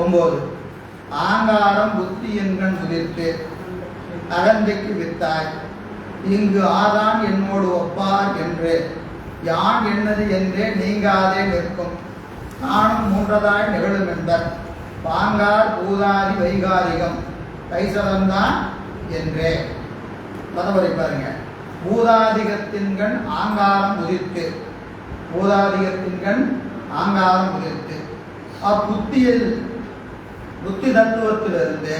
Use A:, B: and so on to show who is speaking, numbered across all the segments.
A: ஒம்பது ஆங்காரம் புத்தி என்கண் உதிர்த்து அகந்தைக்கு வித்தாய். இங்கு ஆதான் என்னோடு ஒப்பார் என்று யான் என்னது என்றே நீங்காதே நிற்கும். நானும் மூன்றதாய் நிகழும் என்பர் பாங்கார் பூதாதி வைகாரிகம் கைசலந்தான் என்றே. பதவரை பாருங்க. பூதாதிகத்தின்கண் ஆங்காரம் உதிர்த்து பூதாதிகத்தின்கண் ஆங்காரம் உதிர்த்து. அப்புத்தியில் புத்தி தத்துவத்திலிருந்து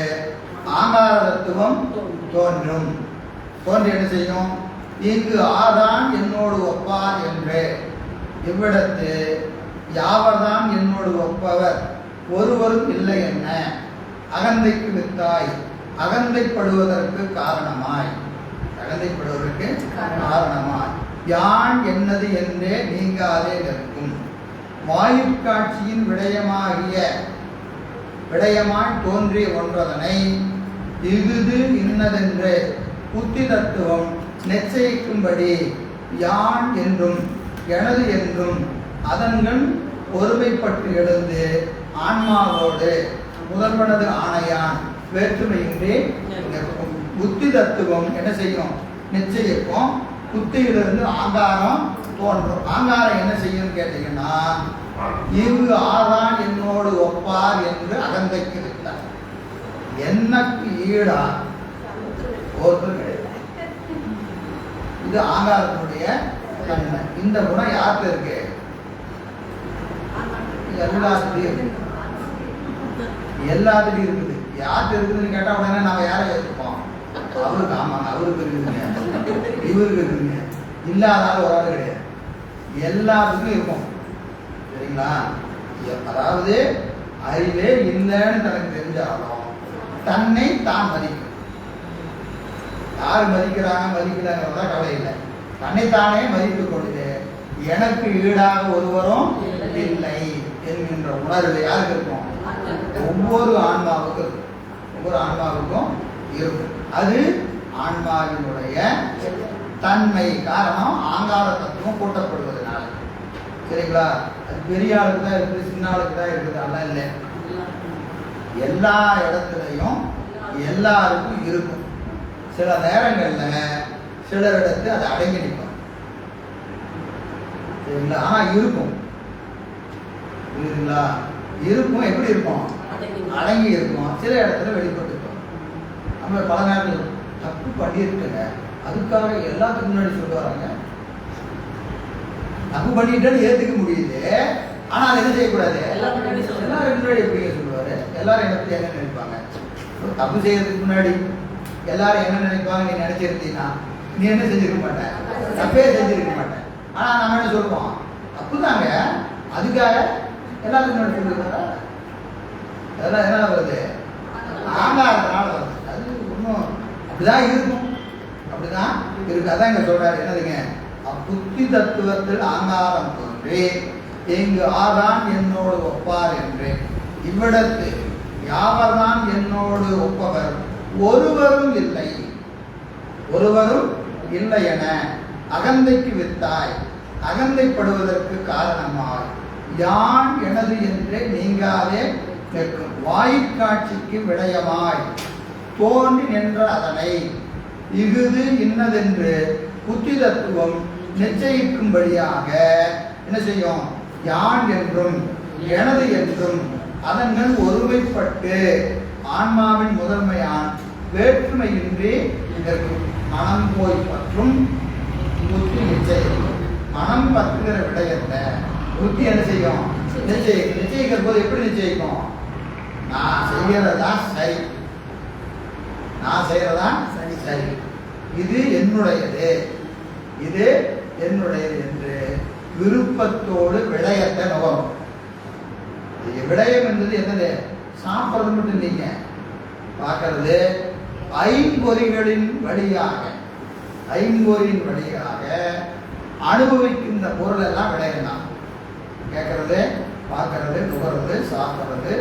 A: ஆங்கார தத்துவம் தோன்றும். தோன்றி என்ன செய்யும்? இங்கு ஆதான் என்னோடு ஒப்பார் என்று. இவ்விடத்து யாவர்தான் என்னோடு ஒப்பவர்? ஒருவரும் இல்லை என்ன? அகந்தைக்கு வித்தாய். அகந்தைப்படுவதற்கு காரணமாய். அகந்தைப்படுவதற்கு காரணமாய். யான் என்னது என்றே நீங்காதே நிற்கும். வாயுக்காட்சியின் விடயமாகிய விடயமாய் தோன்றிய ஒன்றதனை இஃது இன்னதென்று புத்தி தத்துவம் நிச்சயிக்கும்படி யான் என்றும் எனது என்றும் அதன்கண் ஒருமைப்பட்டு எழுந்து ஆன்மாவோடு முதல்வனது ஆணையான் வேற்றுமையின்றி நிற்கும். புத்தி தத்துவம் என்ன செய்யும்? நிச்சயிக்கும் புத்தியிலிருந்து ஆங்காரம் தோன்றும். ஆங்காரம் என்ன செய்யும் கேட்டீங்கன்னா இங்கு ஆதான் என்னோடு ஒப்பார் என்று அகந்தைக்கு விட்டார் எனக்கு ஈடா? ஒருத்தர் கிடையாது இது ஆகாரத்தினுடைய தன்மை. இந்த குணம் யார்கிட்ட இருக்கு? எல்லாத்துலயும் இருக்கு. எல்லாத்துலயும் இருக்குது. யார்கிட்ட இருக்குதுன்னு கேட்டா உடனே நாம யாரை ஏற்றுப்போம் அவருக்கு. ஆமாங்க அவருக்கு இருக்குதுங்க இவருக்கு இருக்குதுங்க இல்லாத ஆள் ஒரு ஆள் கிடையாது. எல்லாத்துக்கும் இருக்கும் சரிங்களா அதாவது அறிவே இல்லைன்னு தனக்கு தெரிஞ்சாலும் தன்னை தான் மதிக்கும் யார் மதிக்கிறாங்க மதிக்கலங்கிறதா கவலை இல்லை. தன்னைத்தானே மதித்துக் கொண்டு எனக்கு ஈடாக ஒருவரும் இல்லை என்கின்ற உணர்வு யாருக்கு இருக்கும்? ஒவ்வொரு ஆன்மாவுக்கும் ஒவ்வொரு ஆன்மாவுக்கும் இருக்கும். அது ஆன்மாவினுடைய தன்மை. காரணம் ஆங்கார தத்துவம் கூட்டப்படுவது சரிங்களா? அது பெரிய ஆளுக்கு தான் இருக்குது சின்ன ஆளுக்கு தான் இருக்குது அதெல்லாம் இல்லை. எல்லா இடத்துலையும் எல்லாருக்கும் இருக்கும். சில நேரங்களில் சிலரிடத்து அது அடங்கி நிற்கும் சரிங்களா? ஆனால் இருக்கும். புரியுதுங்களா? இருக்கும் எப்படி இருக்கும்? அடங்கி இருக்கும். சில இடத்துல வெளிப்பட்டு இருக்கும் நம்ம பல நேரத்தில் தப்பு பண்ணியிருக்குங்க. அதுக்காக எல்லாத்துக்கும் முன்னாடி சொல்லுவாங்க தப்பு பண்ணிட்டேன்னு ஏத்துக்க முடியுது. ஆனா அதை என்ன செய்யக்கூடாது.
B: எல்லாரும்.
A: எல்லாரும் முன்னாடி எப்படிங்க சொல்லுவாரு? எல்லாரும் என்ன பத்தி என்ன நினைப்பாங்க? தப்பு செய்யறதுக்கு முன்னாடி எல்லாரும் என்ன நினைப்பாங்க? நீ நினைச்சிருந்தீங்கன்னா நீ என்ன செஞ்சிருக்க மாட்ட? தப்பே செஞ்சிருக்க மாட்டேன் ஆனா நம்ம என்ன சொல்லுவோம்? தப்பு தாங்க அதுக்காக எல்லாத்துக்கும் முன்னாடி சொல்லுவாரா அதெல்லாம் என்ன வருது? ஆங்காரத்தினால வருது. அது ஒன்றும் அப்படிதான் இருக்கும். அப்படிதான் இருக்கு. அதான் இங்க சொல்றாரு. என்னதுங்க? புத்தி தத்துவத்தில் ஆங்காரம் தோன்றி இங்கு ஆதான் என்னோடு ஒப்பார் என்று இவ்விடத்து யாவர்தான் என்னோடு ஒப்பவர் ஒருவரும் இல்லை. ஒருவரும் இல்லை என அகந்தைக்கு வித்தாய். அகந்தைப்படுவதற்கு காரணமாய். யான் எனது என்றே நீங்காதே நிற்கும். வாய்க்காட்சிக்கு விடயமாய். தோன்றி நின்ற அதனை இஃது இன்னதென்று புத்தி தத்துவம் நிச்சயிக்கும்படியாக என்ன செய்யும்? யான் என்றும் எனது என்றும் அதன்கள் ஒருமைப்பட்டு ஆன்மாவின் முதன்மையான் வேற்றுமையின்றி நிற்கும். மனம் போய் பற்றும் புத்தி நிச்சயம் மனம் பற்றுகிற விடயத்தை புத்தி என்ன செய்யும்? நிச்சயிக்கும் நிச்சயிக்கிற போது எப்படி நிச்சயிக்கும்? நான் செய்யறதா சரி. நான் செய்யறதா
B: சரி.
A: சரி. இது என்னுடையது. இது என்னுடையது என்று விருப்பத்தோடு விடயத்தை நுகரும் விடயம் என்பது என்னது? சாப்பிட்றது மட்டும் இல்லைங்க. பார்க்கறது ஐம்பொறிகளின் வழியாக ஐம்பொறியின் வழியாக அனுபவிக்கின்ற பொருள் எல்லாம் விடயம் தான் கேட்கறது பார்க்கறது நுகர்றது சாப்பிட்றது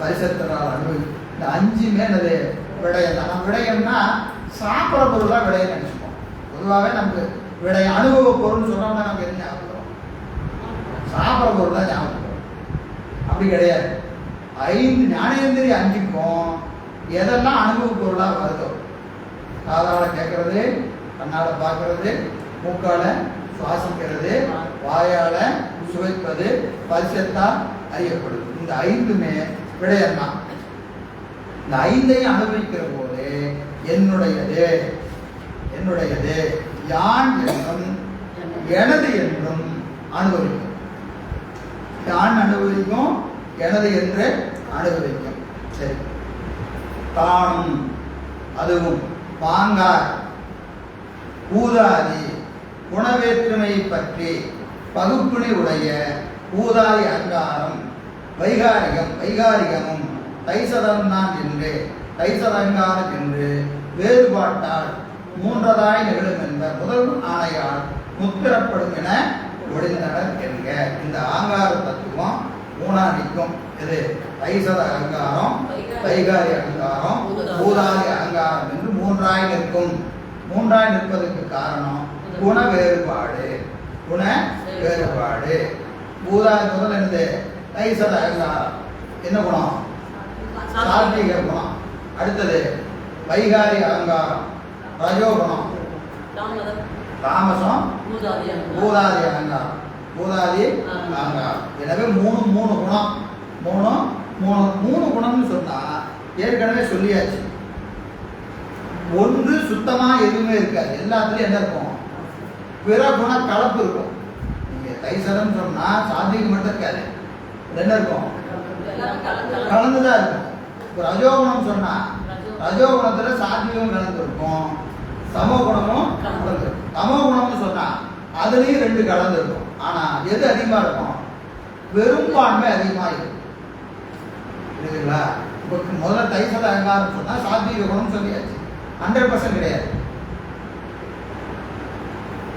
A: பரிசத்தினால் அனுபவி இந்த அஞ்சுமே என்னது? விடயம் தான். நம்ம விடயம்னா சாப்பிட்ற பொருள் தான் விடயம் நினச்சிப்போம். பொதுவாகவே நமக்கு விடயம் அனுபவ பொருள்னு சொன்னோம்னா நமக்கு என்ன ஞாபகம் சாப்பிட சாப்பிட்ற பொருள் தான் ஞாபகம் அப்படி கிடையாது. ஐந்து ஞானேந்திரி அஞ்சுக்கும் எதெல்லாம் அனுபவ பொருளாக வருதோ காதால் கேட்கறது கண்ணால் பார்க்கறது மூக்கால சுவாசிக்கிறது வாயால சுவைப்பது பரிசத்தால் அறியப்படுது. இந்த ஐந்துமே விடயம்தான். இந்த ஐந்தையும் அனுபவிக்கிற போது என்னுடையது? என்னுடையது? யான் என்றும் எனது என்றும் அனுபவிக்கும். யான் அனுபவிக்கும் எனது என்று அனுபவிக்கும். சரி. தானும் அதுவும் பாங்கார் பூதாதி குணவேற்றுமை பற்றி பகுப்பினை உடைய பூதாதி அங்காரம் வைகாரிகம் வைகாரிகமும் தைசதந்தான் என்று தைசதங்காரம் என்று வேறுபாட்டால் மூன்றதாய் நிகழும் என்ற முதல் ஆணையால் முத்திரப்படும் என ஒளிந்தனர் என்க. இந்த ஆங்கார தத்துவம் மூணா நிற்கும். இது தைசத அலங்காரம் தைகாரி அலங்காரம் பூதாதி அலங்காரம் என்று மூன்றாய் நிற்கும். மூன்றாய் நிற்பதற்கு காரணம் குண வேறுபாடு. குண வேறுபாடு. பூதாதி முதல் என்னது? தைசத அலங்காரம் என்ன குணம்? சாத்விக குணம். அடுத்தது வைகாரி அலங்காரம் ரஜோகுணம் தாமசம். பூதாதி அலங்காரம் பூதாதி அலங்காரம் எனவே மூணு மூணு குணம். மூணு மூணு மூணு குணம்னு சொன்னா ஏற்கனவே சொல்லியாச்சு. ஒன்று சுத்தமா எதுவுமே இருக்காது. எல்லாத்துலயும் என்ன இருக்கும்? பிற குண கலப்பு இருக்கும். நீங்க தைசரம் சொன்னா சாத்விகம் மட்டும் இருக்காது. என்ன இருக்கும்? கலந்துதான் இருக்கும். ரஜோகுணம் சொன்னா ரஜோகுணத்துல சாத்விகம் கலந்துருக்கும் சமோ குணமும் தமோ குணம்னு சொன்னா அதுலயும் ரெண்டு கலந்துருக்கும் ஆனா எது அதிகமா இருக்கும்? பெரும்பான்மை அதிகமா இருக்கும். புரியுதுங்களா? இப்போ முதல்ல தைசத அலங்காரம் சொன்னா சாத்விக குணம் சொல்லியாச்சு. ஹண்ட்ரட் பர்சன்ட் கிடையாது.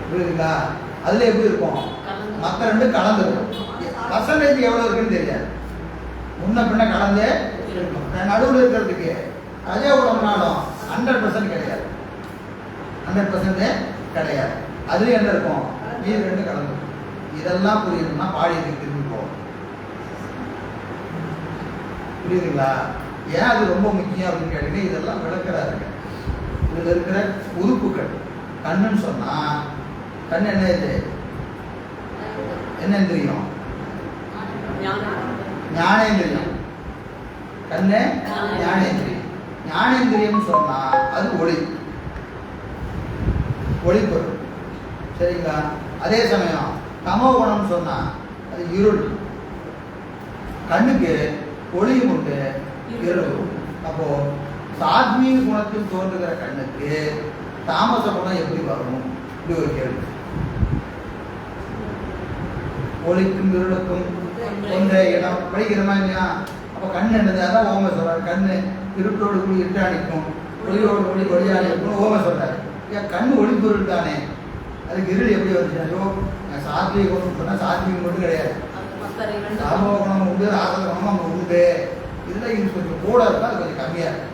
A: புரியுதுங்களா? அதுல எப்படி இருக்கும்? மற்ற ரெண்டு கலந்துருக்கும் பர்சன்டேஜ் எவ்வளவு இருக்குன்னு தெரியாது. முன்ன பின்ன கலந்து நடுவில் இருக்கிறதுக்கு அஜய உடம்புனாலும் ஹண்ட்ரட் பர்சன்ட் கிடையாது. ஹண்ட்ரட் பர்சன்ட் கிடையாது. அதுல என்ன இருக்கும்? மீது ரெண்டு கலந்து இதெல்லாம் புரியணும்னா பாடியதுக்கு திரும்பி போகும். புரியுதுங்களா? ஏன் அது ரொம்ப முக்கியம் அப்படின்னு கேட்டீங்கன்னா இதெல்லாம் விளக்குறாருங்க இதுல இருக்கிற உறுப்புகள். கண்ணுன்னு சொன்னா கண் என்ன இது? என்ன தெரியும் ஞானேந்திரியம். கண்ணு ஞானேந்திரியம். ஞானேந்திரியம். சொன்னா அது ஒளி. ஒளிப்பொருள். சரிங்களா? அதே சமயம் தமோ குணம் சொன்னா அது இருள். கண்ணுக்கு ஒளியும் உண்டு இருள். அப்போ சாத்மீக குணத்தில் தோன்றுகிற கண்ணுக்கு தாமச குணம் எப்படி வரும்? இப்படி ஒரு கேள்வி. ஒளிக்கும் இருளுக்கும் ஒன்றே இடம். படிக்கிறோமா இல்லையா? அப்போ கண் என்னது? அதான் ஓம சொல்றாரு. கண்ணு இருட்டோடு கூடி இருட்டாணிக்கும் ஒளியோடு கூடி ஒளியாணிக்கும் ஓம சொல்றாரு. ஏன் கண் ஒளிப்பொருள் தானே? அதுக்கு இருள் எப்படி வருது? ஐயோ நான் சாத்வீக குணம் மட்டும் கிடையாது. சாமோ குணம் உண்டு ஆசல குணம் அங்கே உண்டு. இதில் இது கொஞ்சம் கூட இருக்கும் அது கொஞ்சம் கம்மியாக இருக்கும்.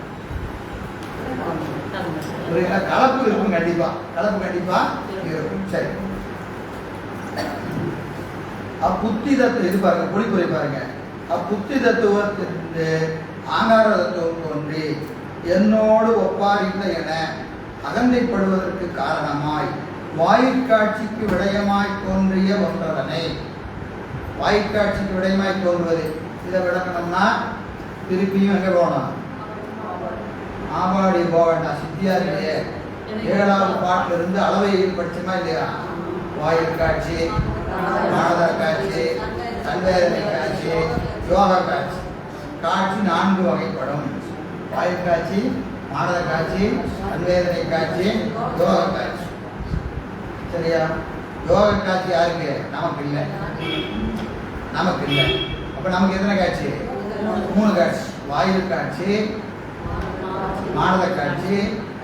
A: புரியுங்களா கலப்பு இருக்கும் கண்டிப்பா. கலப்பு கண்டிப்பா இருக்கும். சரி. அப்புத்தி தத்துவம் இது பாருங்க பொழிப்புரை பாருங்க. அப்புத்தி தத்துவத்திலிருந்து ஆங்கார தத்துவம் தோன்றி என்னோடு ஒப்பாரிந்த என அகந்தைப்படுவதற்கு காரணமாய் வாயிற்காட்சிக்கு விடயமாய் தோன்றிய ஒன்றதனை வாய்க்காட்சிக்கு விடயமாய் தோன்றுவது. இதை விளக்கணும்னா திருப்பியும் எங்க போகணும்? ஆபாடி போக வேண்டாம் சித்தியாரிலேயே ஏழாவது பாட்டில் இருந்து அளவையில் படிச்சோமா இல்லையா? வாயில் காட்சி மானதர் காட்சி சந்தேகனை காட்சி யோக காட்சி. காட்சி நான்கு வகைப்படும். வாயில் காட்சி மானத காட்சி அன்வேதனை காட்சி யோக காட்சி சரியா? யோக காட்சி யாருக்கு? நமக்கு இல்லை நமக்கு இல்லை அப்ப நமக்கு எத்தனை காட்சி? மூணு காட்சி. வாயில் காட்சி மானத காட்சி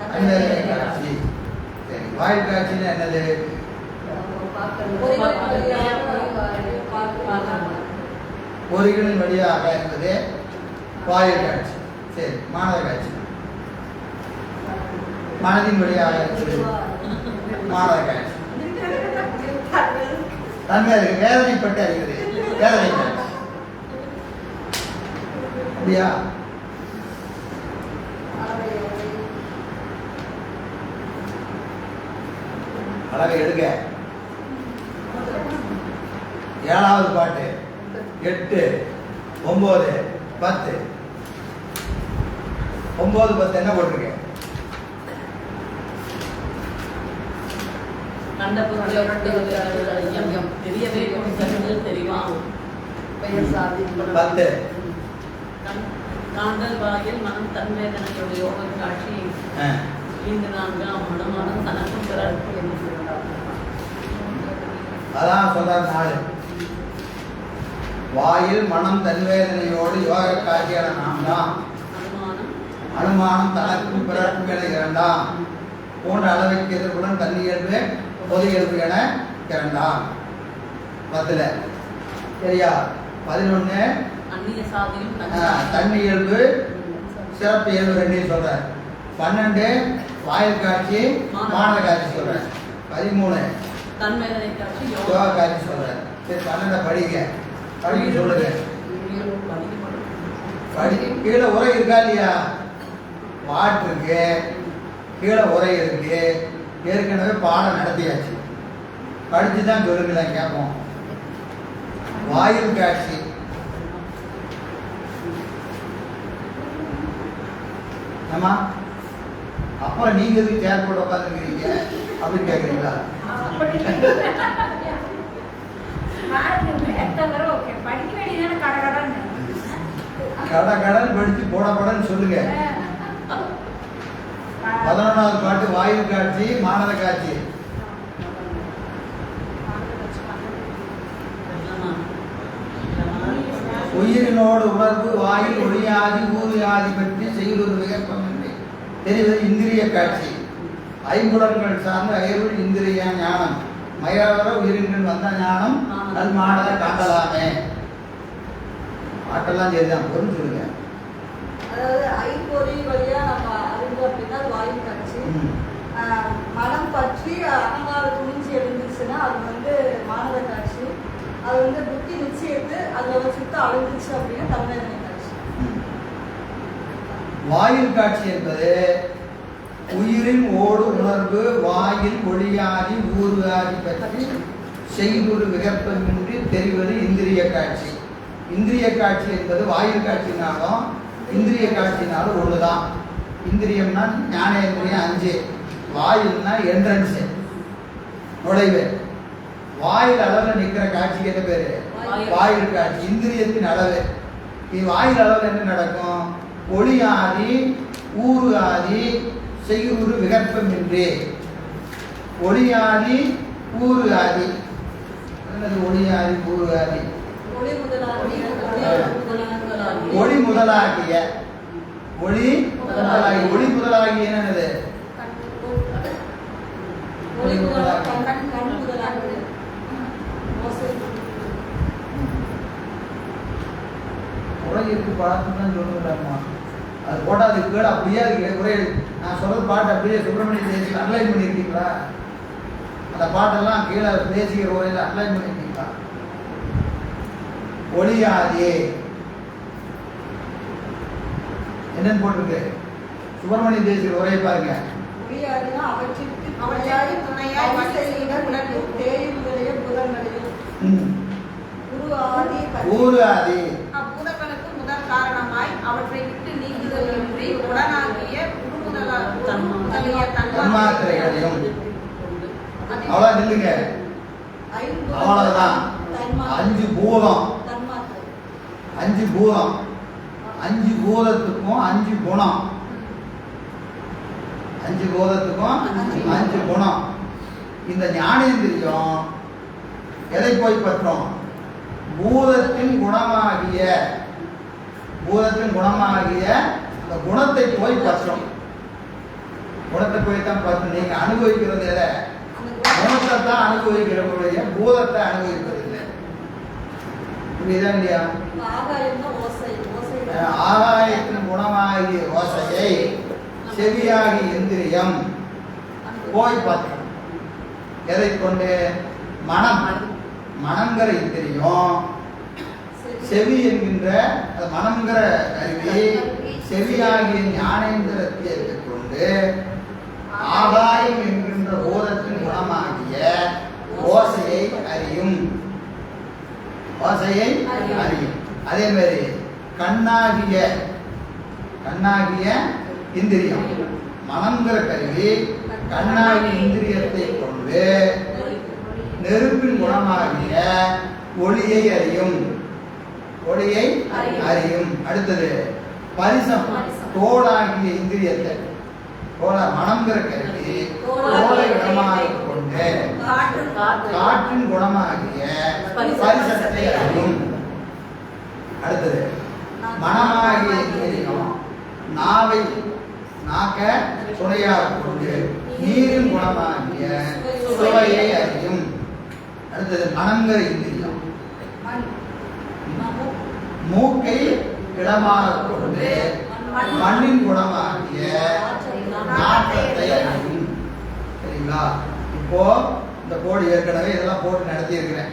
A: அன்வேதனை காட்சி சரி வாயில் காட்சின்னா என்னது? பொறிகளின் வழியாக என்பது வாயில் காட்சி சரி மாணவ காட்சி மனதின் வழியாக என்பது மானத வேதனைப்பட்டு அறிகிறது. வேதனை அப்படியா? அளவை எடுங்க. ஏழாவது பாட்டு. எட்டு ஒன்பது பத்து. ஒன்பது பத்து என்ன போட்டிருக்கேன்
B: கண்ட பொருளை தெரியவே கொஞ்சம் தெரியுமா
C: பெயர் சாதி
A: பத்து.
B: கண்- காண்டல் வாயில் மனம் தன்வேதனையோட யோக காட்சி. இந்த நான்காம் மனமானம் தனக்கும் பிறர்க்கும் என்று சொல்றார்
A: அதான் சொல்றார் நாலு. வாயில் மனம் தன்வேதனையோடு யோக காட்சியான நாம் தான்
B: அனுமானம்.
A: அனுமானம் தனக்கும் பிறர்க்கும் என இரண்டாம். போன்ற அளவைக்கு எதிர்ப்புடன் தன்னியல்பு பொது இயல்பு என இரண்டாம் பத்துல. சரியா?
B: சாதியும்
A: தண்ணி இயல்பு. சிறப்பு இயல்பு ரெண்டையும் சொல்றேன் பன்னெண்டு வாயில் காட்சி மானத காட்சி சொல்றேன் பதிமூணு. யோகா. காட்சி சொல்றேன் சரி பன்னெண்டை படிங்க. படிக்க சொல்லுங்க. படி கீழே உரை இருக்கா இல்லையா? வாட் இருக்கு. கீழே உரை இருக்கு. ஏற்கனவே பாடம் நடத்தியாச்சு. படிச்சு தான் சொல்லுங்களேன் கேட்போம் வாயில் காட்சி. ஆமா அப்புறம் நீங்க எதுக்கு சேர் போட்டு உட்காந்துருக்கீங்க அப்படின்னு
C: கடகடன்னு.
A: கட கடன் படிச்சு போட போடன்னு சொல்லுங்க பதினொன்றாவது பாட்டு வாயில் காட்சி மானத காட்சி. உயிரினோடு உணர்வு வாயில் ஒளியாதி ஊதியாதி பற்றி செய்வது விகற்பமின்றி தெரிவது இந்திரிய காட்சி. ஐம்புலன்கள் சார்ந்த அயர்வுள் இந்திரிய ஞானம். மயாவர உயிரின்கள் வந்த ஞானம் நல் மாடலை காட்டலாமே. பாட்டெல்லாம் சரிதான் பொருள் சொல்லுங்க
D: அதாவது ஐம்பொறி வழியா நம்ம அறிஞ்சோம் அப்படின்னா அது வாயு காட்சி
A: ம்.
D: ஆஹ் கீழே பற்றி அகங்கார துணிஞ்சு எழுந்துச்சுன்னா அது வந்து மானத காட்சி. அது வந்து புத்தி நிச்சயத்து அதுல ஒரு சுத்தம் அழுந்துச்சு அப்படின்னா தன்மைதனை காட்சி.
A: வாயில் காட்சி என்பது உயிரின் ஓடு உணர்வு வாயில் ஒளியாதி ஊறுகாதி பற்றி செய்துரு விகற்பமின்றி தெரிவது இந்திரிய காட்சி. இந்திரிய காட்சி என்பது வாயில் காட்சினாலும் இந்திரிய காட்சினாலும் ஒன்று தான் இந்திரியம்னா ஞானேந்திரியம் அஞ்சு. வாயில்னா என்ட்ரன்ஸ் நுழைவு. வாயில் அளவில் நிற்கிற காட்சிக்கு என்ன பேரு?
B: வாயில்.
A: காட்சி. இந்திரியத்தின் அளவு. இது வாயில் அளவில் என்ன நடக்கும்? ஒளி ஆதி ஊறு ஆதி செய்யுறு விகற்பமின்றி ஒளி ஆதி ஊறு ஆதி என்னது ஒளி ஆதி ஊறு ஆதி.
D: ஒளி முதலாகிய
A: ஒளி முதலாகிய. ஒளி முதலாகிய என்னது?
D: ஒளி முதலாக கண் கண் முதலாகிய ஓசை
A: தான் சொல்லுங்கம்மா அது போட்டால் அது கீழே அப்படியே அது குறை நான் சொல்றது பாட்டு அப்படியே சுப்பிரமணிய தேசியில் அன்லைன் பண்ணியிருக்கீங்களா? அந்த பாட்டெல்லாம் கீழே தேசிய உரையில் அன்லைன் பண்ணியிருக்கீங்களா? ஒளியாதே என்னன்னு போட்டிருக்கு? சுப்பிரமணிய தேசிய உரையை பாருங்க.
D: ஒளியாதினா அவற்றிற்கு
C: அவற்றை துணையாய்
D: செய்த உணர்வும் தேயும் முதலிய புதன்களையும்
A: ம்.
D: குரு ஆதி பற்றி
A: ஊரு ஆதி
C: அப்பூதங்களுக்கு முதற் காரணமாய் அவற்றை விட்டு நீங்குதல் இன்றி உடனாகிய உருமுதலா முதலிய
A: தன்மாத்திரைகளையும். அவ்வளோ நில்லுங்க. அவ்வளவுதான். அஞ்சு பூதம் அஞ்சு பூதம் அஞ்சு பூதத்துக்கும் அஞ்சு குணம். அஞ்சு பூதத்துக்கும் அஞ்சு குணம். இந்த ஞானேந்திரியம் எதை போய் பற்றும்? பூதத்தின் குணமாகிய பூதத்தின் குணமாகிய அந்த குணத்தை போய் பற்றும். குணத்தை போய் தான் பற்றும். நீங்க அனுபவிக்கிறது எதை
D: அந்த
A: குணத்தை தான் அனுபவிக்கிறவங்களுடைய பூதத்தை அனுபவிப்பது இல்லை. புரியுதா இல்லையா? ஆகாயத்தின் குணமாகிய ஓசையை செவியாகி இந்திரியம் போய் பார்க்கணும் எதை கொண்டு? மனம். மனங்கிற இந்திரியம் செவி என்கின்ற மனங்கிற மனம்ங்கிற கருவி. செவியாகிய ஞானேந்திரத்தை கொண்டு ஆகாயம் என்கின்ற ஓதத்தின் குணமாகிய ஓசையை அறியும். ஓசையை அறியும். அதே மாதிரி கண்ணாகிய கண்ணாகிய இந்திரியம். மனங்கிற கருவி கண்ணாகிய இந்திரியத்தை கொண்டு நெருப்பின் குணமாகிய ஒளியை அறியும். ஒளியை அறியும். அடுத்தது பரிசம். தோளாகிய இந்திரியத்தை. தோள மனம்ங்கிற கருவி தோளை குணமாக கொண்டு காற்றின் குணமாகிய பரிசத்தை அறியும். அடுத்தது மனமாகிய இந்திரியம். நாவை நாக்க துணையாக கொண்டு நீரின் குணமாகிய சுவையை அறியும். அடுத்தது மனங்கிற இந்திரியம் மூக்கை இடமாக கொண்டு மண்ணின் குணமாகிய நாட்டத்தை அறியும். சரிங்களா? இப்போ இந்த கோடு ஏற்கனவே இதெல்லாம் போட்டு நடத்தி இருக்கிறேன்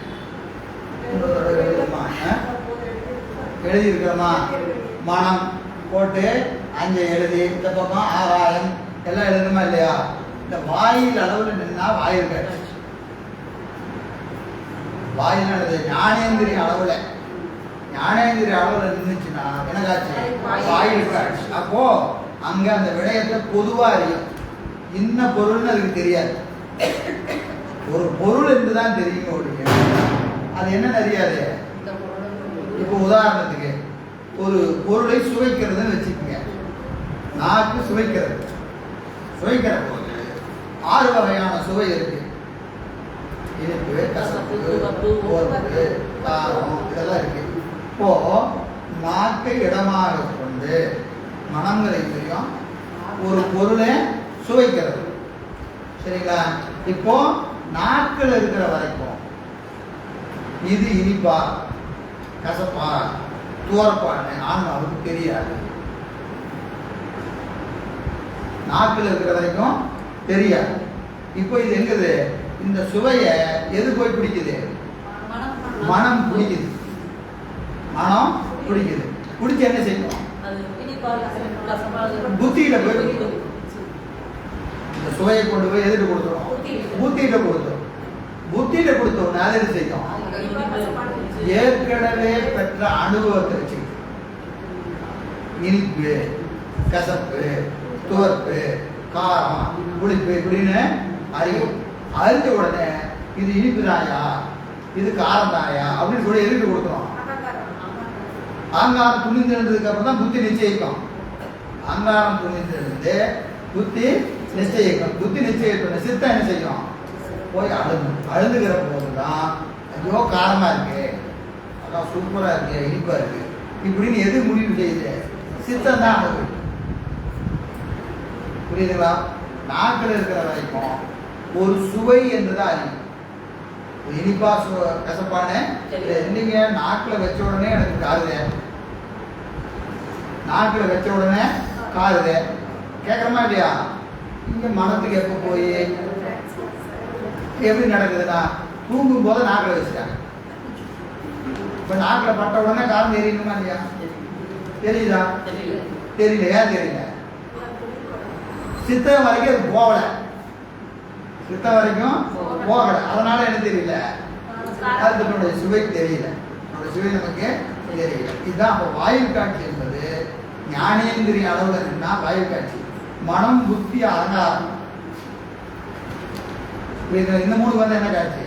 A: எழுதியிருக்கிறோமா? மனம். போட்டு அஞ்சு எழுதி இந்த பக்கம் ஆகாயம் எல்லாம் எழுதணுமா இல்லையா? இந்த வாயில் அளவில் நின்னா வாயில் காட்சி வாயில் எழுது ஞானேந்திரிய அளவுல. ஞானேந்திரிய அளவுல நின்றுச்சுன்னா என்ன காட்சி? வாயில் காட்சி அப்போ அங்க அந்த விடயத்தை பொதுவா அறியும். இன்ன பொருள்னு அதுக்கு தெரியாது. ஒரு பொருள் என்று தான் தெரியும் ஒழிய அது என்ன தெரியாது இப்போ உதாரணத்துக்கு ஒரு பொருளை சுவைக்கிறதுன்னு வச்சுக்கோங்க. நாக்கு சுவைக்கிறது. சுவைக்கிற போது ஆறு வகையான சுவை இருக்கு. இனிப்பு கசப்பு ஓர்ப்பு காரம் இதெல்லாம் இருக்கு. இப்போ நாக்கை இடமாக கொண்டு மனங்களை தெரியும். ஒரு பொருளை சுவைக்கிறது. சரிங்களா? இப்போ நாக்கில் இருக்கிற வரைக்கும் இது இனிப்பா? கசப்பா? துவரப்பான்னு ஆன்மாவுக்கு தெரியாது. நாக்கில் இருக்கிற வரைக்கும் தெரியாது. இப்போ இது எங்குது? இந்த சுவையை எது போய் பிடிக்குது? மனம் பிடிக்குது. மனம் பிடிக்குது. பிடிச்சு என்ன செய்யும் புத்தியில போய். இந்த சுவையை கொண்டு போய் எதுக்கு கொடுத்துரும் புத்தியில. கொடுத்துரும் புத்தியில கொடுத்த உடனே அது என்ன செய்யும் ஏற்கனவே பெற்ற அனுபவத்தை வச்சுக்கிட்டு இனிப்பு கசப்பு துவர்ப்பு காரம் புளிப்பு இப்படின்னு அறியும் அறிஞ்ச உடனே இது இனிப்பு தாயா? இது காரம் தாயா? அப்படின்னு சொல்லி எதுக்கு கொடுக்குறோம் அங்காரம் துணிந்தெழுந்ததுக்கு அப்புறம் தான் புத்தி நிச்சயிக்கும். அங்காரம் துணிந்தெழுந்து புத்தி நிச்சயிக்கும். புத்தி நிச்சயிக்கும் சித்தம் என்ன செய்யும்? போய் அழுது. அழுதுகிற போது தான் ஐயோ காரமா இருக்கு. அதான் சூப்பரா இருக்கு இனிப்பா இருக்கு. இப்படின்னு எது முடிவு செய்யுது? சித்தம் தான் அழுது. புரியுதுங்களா? நாக்கில் இருக்கிற வரைக்கும் ஒரு சுவை என்றுதான் அறியும் இனிப்பா சு கசப்பான. இல்லைங்க நாக்கில் வச்ச உடனே எனக்கு காருது நாக்கில் வச்ச உடனே காருது கேட்குறமா இல்லையா? இங்க மனத்துக்கு எப்போ போய்? எப்படி நடக்குதுன்னா தூங்கும் போது நாக்கில் வச்சுட்டாங்க இப்போ நாக்கில் பட்ட உடனே காரம் தெரியணுமா இல்லையா? தெரியுதா? தெரியல. ஏன் தெரியல. சித்தம் வரைக்கும் அது போகல. சித்தம் வரைக்கும் போகல. அதனால என்ன தெரியல? அது நம்மளுடைய சுவை தெரியல. நம்மளுடைய சுவை நமக்கு தெரியல. இதுதான் அப்போ வாயில் காட்சி என்பது. ஞானேந்திரிய அளவுல இருந்தா வாயில் காட்சி. மனம் புத்தி அலங்காரம் இது இந்த மூணு வந்து என்ன காட்சி?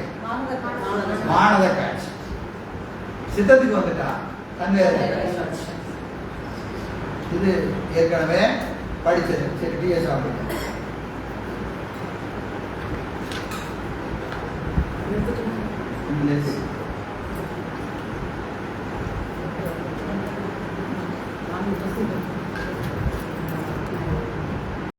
A: மானத காட்சி. சித்தத்துக்கு வந்துட்டா. தங்க இது ஏற்கனவே படிச்சது சரி டீயை சாப்பிடுங்க ம், சரி.